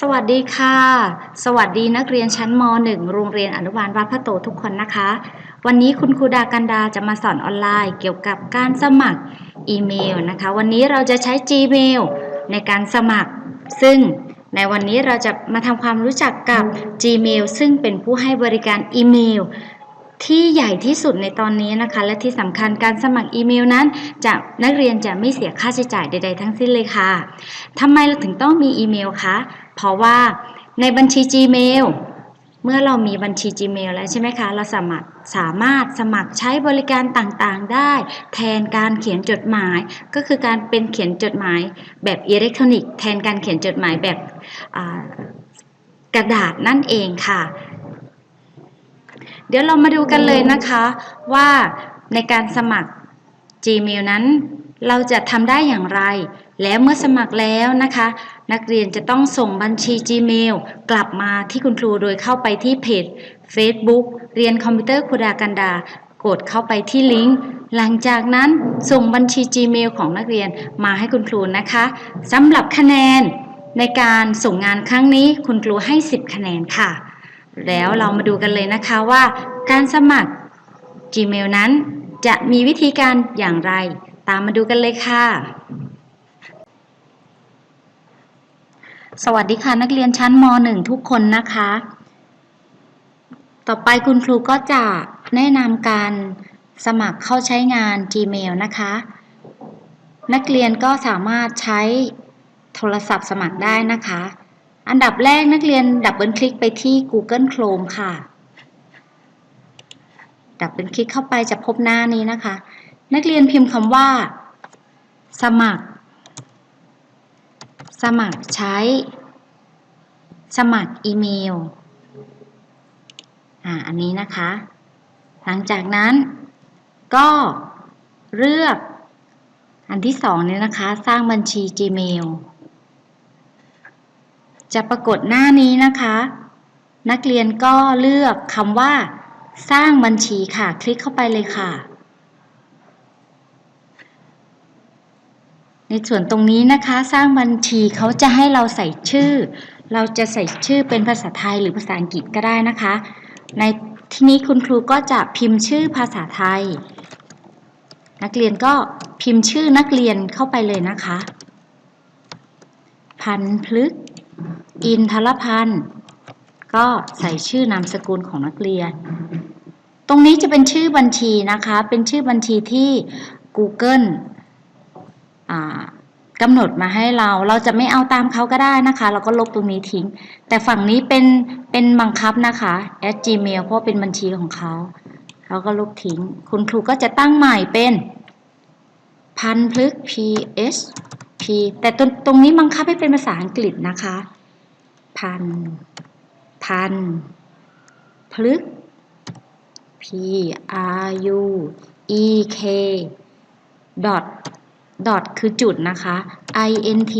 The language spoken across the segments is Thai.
สวัสดีค่ะ สวัสดีนักเรียนชั้นม .1 โรงเรียนอนุบาลวัดพระโตทุกคนนะคะ วันนี้คุณครูดากันดาจะมาสอนออนไลน์ เกี่ยวกับการสมัครอีเมลนะคะ วันนี้เราจะใช้ Gmail ในการสมัคร ซึ่งในวันนี้เราจะมาทำความรู้จักกับ Gmail ซึ่งเป็นผู้ให้บริการอีเมล ที่ใหญ่ที่สุดในตอนนี้นะคะ และที่สำคัญการสมัครอีเมลนั้นจะนักเรียนจะไม่เสียค่าใช้จ่ายใด ๆ ทั้งสิ้นเลยค่ะทำไมเราถึงต้องมีอีเมลคะ เพราะว่าในบัญชี Gmail เมื่อเรามีบัญชี Gmail แล้วใช่ไหมคะ เราสมัครสามารถสมัครใช้บริการต่างๆ ได้ แทนการเขียนจดหมาย ก็คือการเป็นเขียนจดหมายแบบอิเล็กทรอนิกส์แทนการเขียนจดหมายแบบกระดาษนั่นเองค่ะ เดี๋ยวเรามาดูกันเลยนะคะว่าในการสมัคร Gmail นั้น เราจะทำได้อย่างไร แล้วเมื่อสมัครแล้วนะคะ นักเรียนจะต้องส่งบัญชี Gmail กลับมาที่คุณครูโดยเข้าไปที่เพจ Facebook เรียนคอมพิวเตอร์ครูดากันดา กดเข้าไปที่ลิงก์ หลังจากนั้นส่งบัญชี Gmail ของนักเรียนมาให้คุณครูนะคะสำหรับคะแนนในการส่งงานครั้งนี้คุณครูให้ 10 คะแนนค่ะ แล้วเรามาดูกันเลยนะคะว่า การสมัคร Gmail นั้นจะมีวิธีการอย่างไร ตามมาดูกันเลยค่ะ สวัสดีค่ะนักเรียนชั้นม .1 ทุกคนนะคะ ต่อไปคุณครูก็จะแนะนำการสมัครเข้าใช้งาน Gmail นะคะ นักเรียนก็สามารถใช้โทรศัพท์สมัครได้นะคะ อันดับแรกนักเรียนดับเบิลคลิกไปที่ Google Chrome ค่ะ ดับเบิลคลิกเข้าไปจะพบหน้านี้นะคะ นักเรียนพิมพ์คำว่า สมัคร สมัครใช้ สมัครอีเมล อ่า อันนี้นะคะ หลังจากนั้นก็เลือก อันที่สองเนี่ยนะคะ สร้างบัญชี Gmail จะปรากฏหน้านี้นะคะ นักเรียนก็เลือกคำว่า สร้างบัญชีค่ะ คลิกเข้าไปเลยค่ะ ในส่วนตรงนี้นะคะสร้างบัญชีเขาจะให้เราใส่ชื่อ เราจะใส่ชื่อเป็นภาษาไทยหรือภาษาอังกฤษก็ได้นะคะ ในที่นี้คุณครูก็จะพิมพ์ชื่อภาษาไทย นักเรียนก็พิมพ์ชื่อนักเรียนเข้าไปเลยนะคะ พันพลึก อินทรพันธ์ก็ใส่ชื่อนามสกุลของนักเรียน ตรงนี้จะเป็นชื่อบัญชีนะคะ เป็นชื่อบัญชีที่ Google กำหนดมาให้เราเราจะไม่เอาตามเขาก็ได้นะคะ เราก็ลบตรงนี้ทิ้ง แต่ฝั่งนี้เป็นเป็นบังคับนะคะ at gmail เพราะเป็นบัญชีของเขาเราก็ลบทิ้ง คุณครูก็จะตั้งใหม่เป็น พันพลึก ps p แต่ตรงตรงนี้บังคับให้เป็นภาษาอังกฤษนะคะ พัน พัน พลึก p r u e k dot dot คือจุดนะคะ i n t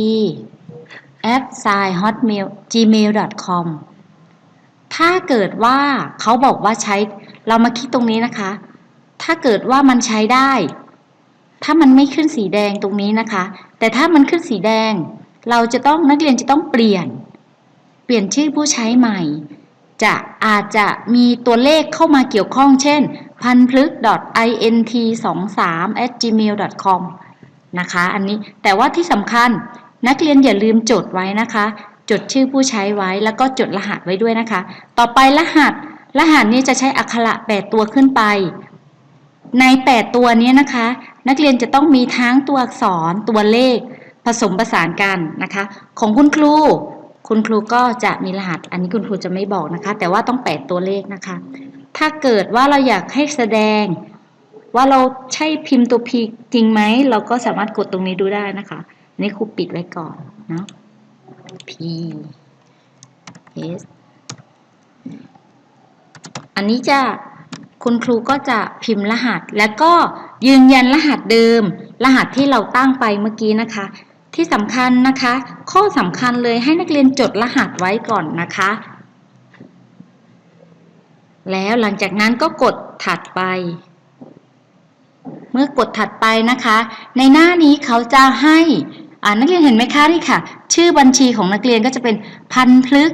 at sign hotmail gmail com ถ้าเกิดว่าเขาบอกว่าใช้เรามาคิดตรงนี้นะคะ ถ้าเกิดว่ามันใช้ได้ ถ้ามันไม่ขึ้นสีแดงตรงนี้นะคะ แต่ถ้ามันขึ้นสีแดง เราจะต้องนักเรียนจะต้องเปลี่ยน เปลี่ยนชื่อผู้ใช้ใหม่ จะอาจจะมีตัวเลขเข้ามาเกี่ยวข้องเช่นพันพลึก int 2 3 at gmail com นะคะ อันนี้แต่ว่าที่สำคัญนักเรียนอย่าลืมจดไว้นะคะ จดชื่อผู้ใช้ไว้แล้วก็จดรหัสไว้ด้วยนะคะ ต่อไปรหัส รหัสนี้จะใช้อักขระ 8 ตัวขึ้นไป ใน 8 ตัวนี้นะคะ นักเรียนจะต้องมีทั้งตัวอักษรตัวเลข ผสมประสานกันนะคะ ของคุณครู คุณครูก็จะมีรหัส อันนี้คุณครูจะไม่บอกนะคะ แต่ว่าต้อง 8 ตัวเลขนะคะ ถ้าเกิดว่าเราอยากให้แสดง ว่าเราใช่พิมพ์ตัว P จริงไหม เราก็สามารถกดตรงนี้ดูได้นะคะนนี้ครูปิดไว้ก่อนเนาะ P S อันนี้จะคุณครูก็จะพิมพ์รหัส แล้วก็ยืนยันรหัสเดิม รหัสที่เราตั้งไปเมื่อกี้นะคะ ที่สำคัญนะคะ ข้อสำคัญเลยให้นักเรียนจดรหัสไว้ก่อนนะคะ แล้วหลังจากนั้นก็กดถัดไป มื่อกดถัดไปนะคะ ในหน้านี้เขาจะให้นักเรียนเห็นไหมคะนี่ค่ะ ชื่อบัญชีของนักเรียนก็จะเป็นพันพลึก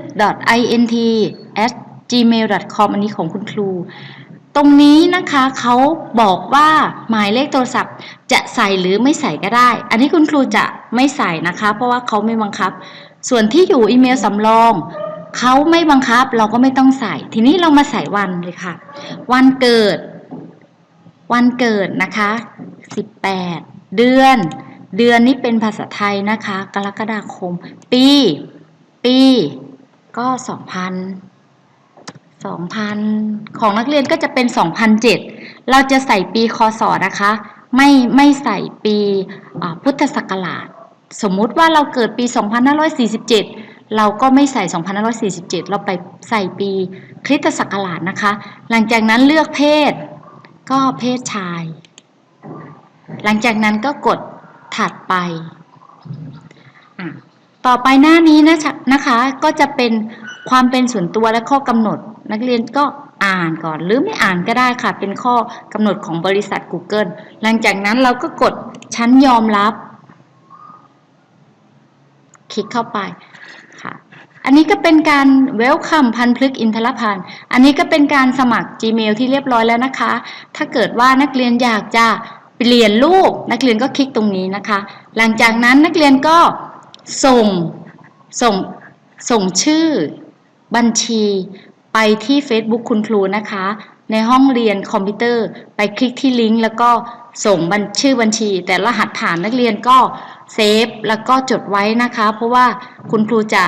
int at gmail com อันนี้ของคุณครู ตรงนี้นะคะเขาบอกว่าหมายเลขโทรศัพท์ จะใส่หรือไม่ใส่ก็ได้ อันนี้คุณครูจะไม่ใส่นะคะ เพราะว่าเขาไม่บังคับ ส่วนที่อยู่อีเมลสำรองเขาไม่บังคับเราก็ไม่ต้องใส่ ทีนี้เรามาใส่วันเลยค่ะ วันเกิด วันเกิดนะคะ 18 เดือน เดือนนี้เป็นภาษาไทยนะคะ กรกฎาคม ปี ปี ก็ 2,000 2,000 ของนักเรียนก็จะเป็น 2,007 เราจะใส่ปีคศนะคะ ไม่ไม่ใส่ปีพุทธศักราช สมมุติว่าเราเกิดปี 2547 เราก็ไม่ใส่ 2547 เราไปใส่ปีคริสตศักราชนะคะ หลังจากนั้นเลือกเพศ ก็เพศชาย หลังจากนั้นก็กดถัดไป ต่อไปหน้านี้นะนะคะก็จะเป็นความเป็นส่วนตัวและข้อกำหนด นักเรียนก็อ่านก่อนหรือไม่อ่านก็ได้ค่ะ เป็นข้อกำหนดของบริษัท Google หลังจากนั้นเราก็กดชั้นยอมรับ คลิกเข้าไป อันนี้ก็เป็นการ Welcome พันพลึกอินทรพันธ์อันนี้ก็เป็นการสมัคร Gmail ที่เรียบร้อยแล้วนะคะ ถ้าเกิดว่านักเรียนอยากจะเปลี่ยนรูปนักเรียนก็คลิกตรงนี้นะคะ หลังจากนั้นนักเรียนก็ส่งส่งส่งชื่อบัญชีไปที่ Facebook คุณครูนะคะ ในห้องเรียนคอมพิวเตอร์ไปคลิกที่ลิงก์แล้วก็ส่งบัญชื่อบัญชี แต่รหัสฐานนักเรียนก็เซฟแล้วก็จดไว้นะคะ เพราะว่าคุณครูจะ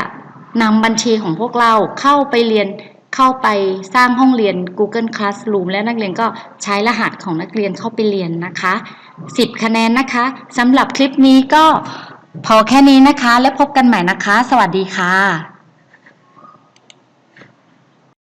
นำบัญชีของพวกเราเข้าไปเรียนเข้าไปสร้างห้องเรียน Google Classroom และนักเรียนก็ใช้รหัสของนักเรียนเข้าไปเรียนนะคะ 10 คะแนนนะคะสำหรับคลิปนี้ก็พอแค่นี้นะคะ และพบกันใหม่นะคะ สวัสดีค่ะ